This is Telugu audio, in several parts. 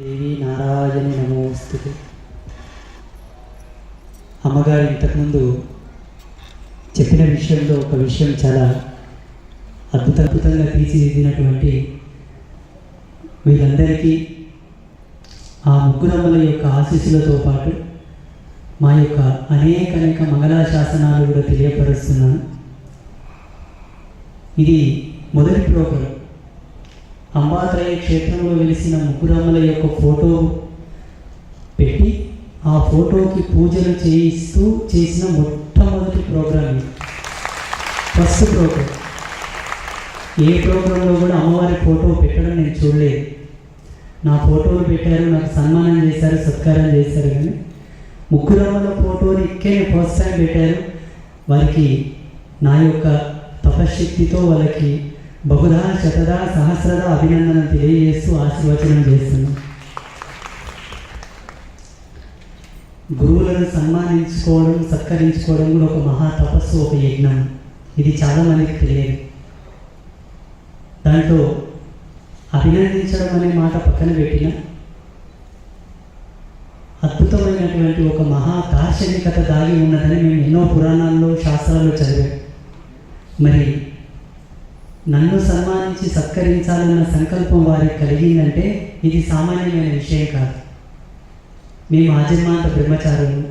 దేవి నారాయణ నమోస్తుతి అమ్మగారు ఇంతకుముందు చెప్పిన విషయంలో ఒక విషయం చాలా అద్భుత అద్భుతంగా తీర్చిదిద్దినటువంటి వీరందరికీ ఆ ముగ్గురమ్మల యొక్క ఆశీస్సులతో పాటు మా యొక్క అనేక అనేక మంగళాశాసనాలు కూడా తెలియపరుస్తున్నాను. ఇది మొదటి ప్రోగ్రాం. అంబాత్రయ క్షేత్రంలో వెలిసిన ముగ్గురమ్మల యొక్క ఫోటో పెట్టి ఆ ఫోటోకి పూజలు చేయిస్తూ చేసిన మొట్టమొదటి ప్రోగ్రాం ఫస్ట్ ప్రోగ్రామ్. ఏ ప్రోగ్రాంలో కూడా అమ్మవారి ఫోటో పెట్టడం నేను చూడలేదు. నా ఫోటోలు పెట్టారు నాకు సన్మానం చేశారు సత్కారం చేశారు కానీ ముగ్గురమ్మల ఫోటోని ఇక్కడే ఫస్ట్ టైం పెట్టారు. వారికి నా యొక్క తపశక్తితో వాళ్ళకి బహుధా శతదా సహస్రద అభినందన తెలియజేస్తూ ఆశీర్వచనం చేస్తున్నాం. గురువులను సన్మానించుకోవడం సత్కరించుకోవడం కూడా ఒక మహా తపస్సు ఒక యజ్ఞం. ఇది చాలా మందికి తెలియదు. దాంట్లో అభినందించడం అనే మాట పక్కన పెట్టిన అద్భుతమైనటువంటి ఒక మహా దార్శనికత దాగి ఉన్నదని మేము ఎన్నో పురాణాల్లో శాస్త్రాల్లో చదివాం. మరి నన్ను సన్మానించి సత్కరించాలన్న సంకల్పం వారికి కలిగిందంటే ఇది సామాన్యమైన విషయం కాదు. మేము ఆజన్మాంత బ్రహ్మచారులు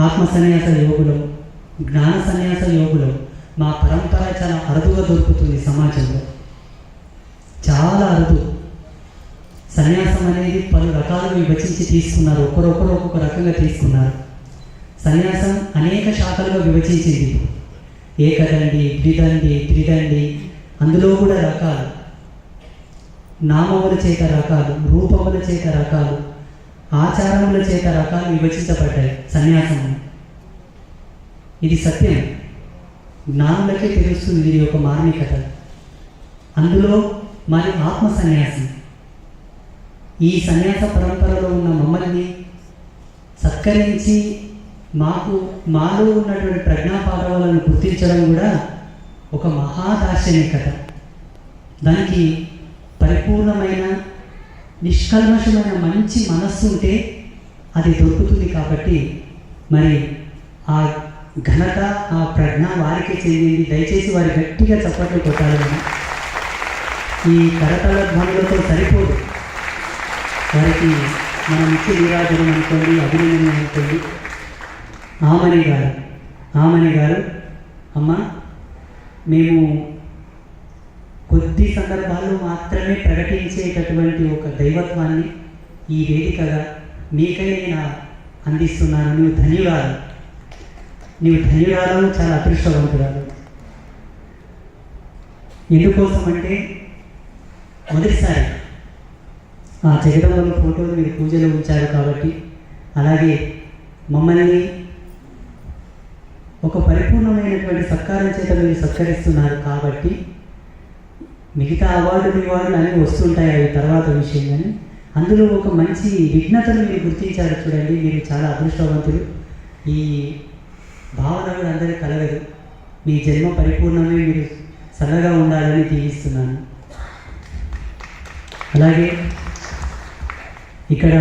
ఆత్మ సన్యాస యోగులం జ్ఞాన సన్యాస యోగులం. మా పరంపర చాలా అరుదుగా దొరుకుతుంది సమాజంలో. చాలా అరుదు. సన్యాసం అనేది పలు రకాలుగా విభజించి తీసుకున్నారు. ఒకరొకరు ఒక్కొక్క రకంగా తీసుకున్నారు. సన్యాసం అనేక శాఖలుగా విభజించింది. ఏకదండి ద్విదండి త్రిదండి. అందులో కూడా రకాలు. నామముల చేత రకాలు రూపముల చేత రకాలు ఆచారముల చేత రకాలు విభజించబడ్డాయి సన్యాసం ఇది సత్యం. జ్ఞానులకే తెలుస్తుంది ఇది ఒక మార్మికత అందులో మరి ఆత్మ సన్యాసం. ఈ సన్యాస పరంపరలో ఉన్న మమ్మల్ని సత్కరించి మాకు మాలో ఉన్నటువంటి ప్రజ్ఞాపాఠవాలను గుర్తించడం కూడా ఒక మహాదార్శనికత దానికి పరిపూర్ణమైన నిష్కల్మషమైన మంచి మనస్సు ఉంటే అది దొరుకుతుంది కాబట్టి మరి ఆ ఘనత ఆ ప్రజ్ఞ వారికి చెందింది. దయచేసి వారి గట్టిగా చప్పట్లు కొట్టాలని. ఈ కరతల ధ్వనులతో సరిపోదు. వారికి మన ముఖ్య నీరాజనం అనుకోండి అభినందన అనుకోండి. ఆమని గారు. ఆమని గారు అమ్మ మేము కొద్ది సందర్భాల్లో మాత్రమే ప్రకటించేటటువంటి ఒక దైవత్వాన్ని ఈ వేదికగా మీకై నేను అందిస్తున్నాను. నువ్వు ధన్యురాలు. నీవు ధన్యురాలు చాలా అదృష్టవంతురాలు. ఎందుకోసం అంటే మొదటిసారి ఆ జగదంబల ఫోటోలు మీరు పూజలో ఉంచారు కాబట్టి అలాగే మమ్మల్ని ఒక పరిపూర్ణమైనటువంటి సత్కారం చేత మీరు సత్కరిస్తున్నారు కాబట్టి మిగతా అవార్డులు ఇవార్డులు అన్నీ వస్తుంటాయి అవి తర్వాత విషయం కానీ అందులో ఒక మంచి విఘ్నతను మీరు గుర్తించారు చూడండి. మీరు చాలా అదృష్టవంతులు. ఈ భావన కూడా అందరికీ కలగదు. మీ జన్మ పరిపూర్ణమే మీరు చల్లగా ఉండాలని దీవిస్తున్నాను అలాగే ఇక్కడ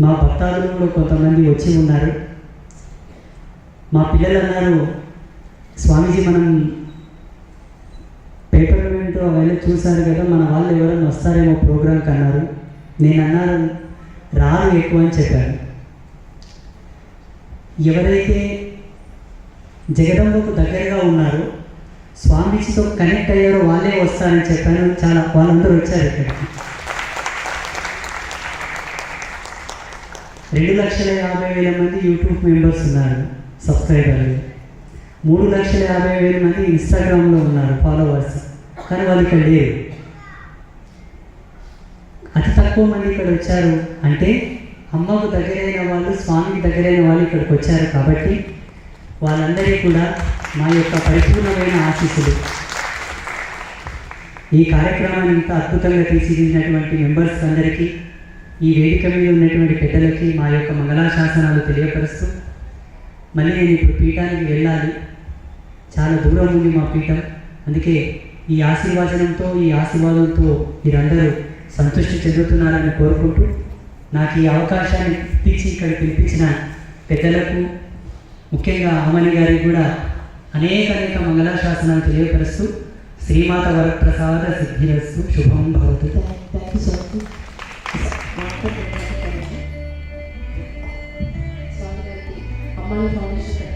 మా భక్తాదులు కూడా కొంతమంది వచ్చి ఉన్నారు. మా పిల్లలు అన్నారు స్వామీజీ మనం పేపర్ ఏంటో అవన్నీ చూశారు కదా మన వాళ్ళు ఎవరైనా వస్తారేమో ప్రోగ్రాంకి అన్నారు. నేను అన్నాను రాను ఎక్కువ అని చెప్పాను ఎవరైతే జగదంబకు దగ్గరగా ఉన్నారో స్వామీజీతో కనెక్ట్ అయ్యారో వాళ్ళే వస్తారని చెప్పాను చాలా వాళ్ళందరూ వచ్చారు ఇక్కడికి. రెండు లక్షల యాభై వేల మంది యూట్యూబ్ మెంబర్స్ ఉన్నారు. సబ్స్క్రైబర్లు మూడు లక్షల యాభై వేల మంది ఇన్స్టాగ్రామ్లో ఉన్నారు ఫాలోవర్స్ కానీ వాళ్ళు ఇక్కడ లేరు. అతి తక్కువ మంది ఇక్కడ వచ్చారు అంటే అమ్మకు దగ్గరైన వాళ్ళు స్వామికి దగ్గరైన వాళ్ళు ఇక్కడికి వచ్చారు కాబట్టి వాళ్ళందరికీ కూడా మా యొక్క పరిపూర్ణమైన ఆశీస్సులు. ఈ కార్యక్రమాన్ని ఇంత అద్భుతంగా తీర్చిదిద్దినటువంటి మెంబర్స్ అందరికీ ఈ వేదిక మీద ఉన్నటువంటి పెద్దలకి మా యొక్క మంగళాశాసనాలు తెలియపరుస్తూ మళ్ళీ నేను ఇప్పుడు పీఠానికి వెళ్ళాలి. చాలా దూరం ఉంది మా పీఠం. అందుకే ఈ ఆశీర్వాచనంతో ఈ ఆశీర్వాదంతో మీరందరూ సంతృష్టి చెందుతున్నారని కోరుకుంటూ నాకు ఈ అవకాశాన్ని ఇప్పించి ఇక్కడ పిలిపించిన పెద్దలకు ముఖ్యంగా అమ్మని గారికి కూడా అనేక అనేక మంగళాశాసనాలు తెలియపరుస్తూ శ్రీమాత వరప్రసాద సిద్ధిరస్తు శుభం భవతు. Paulista.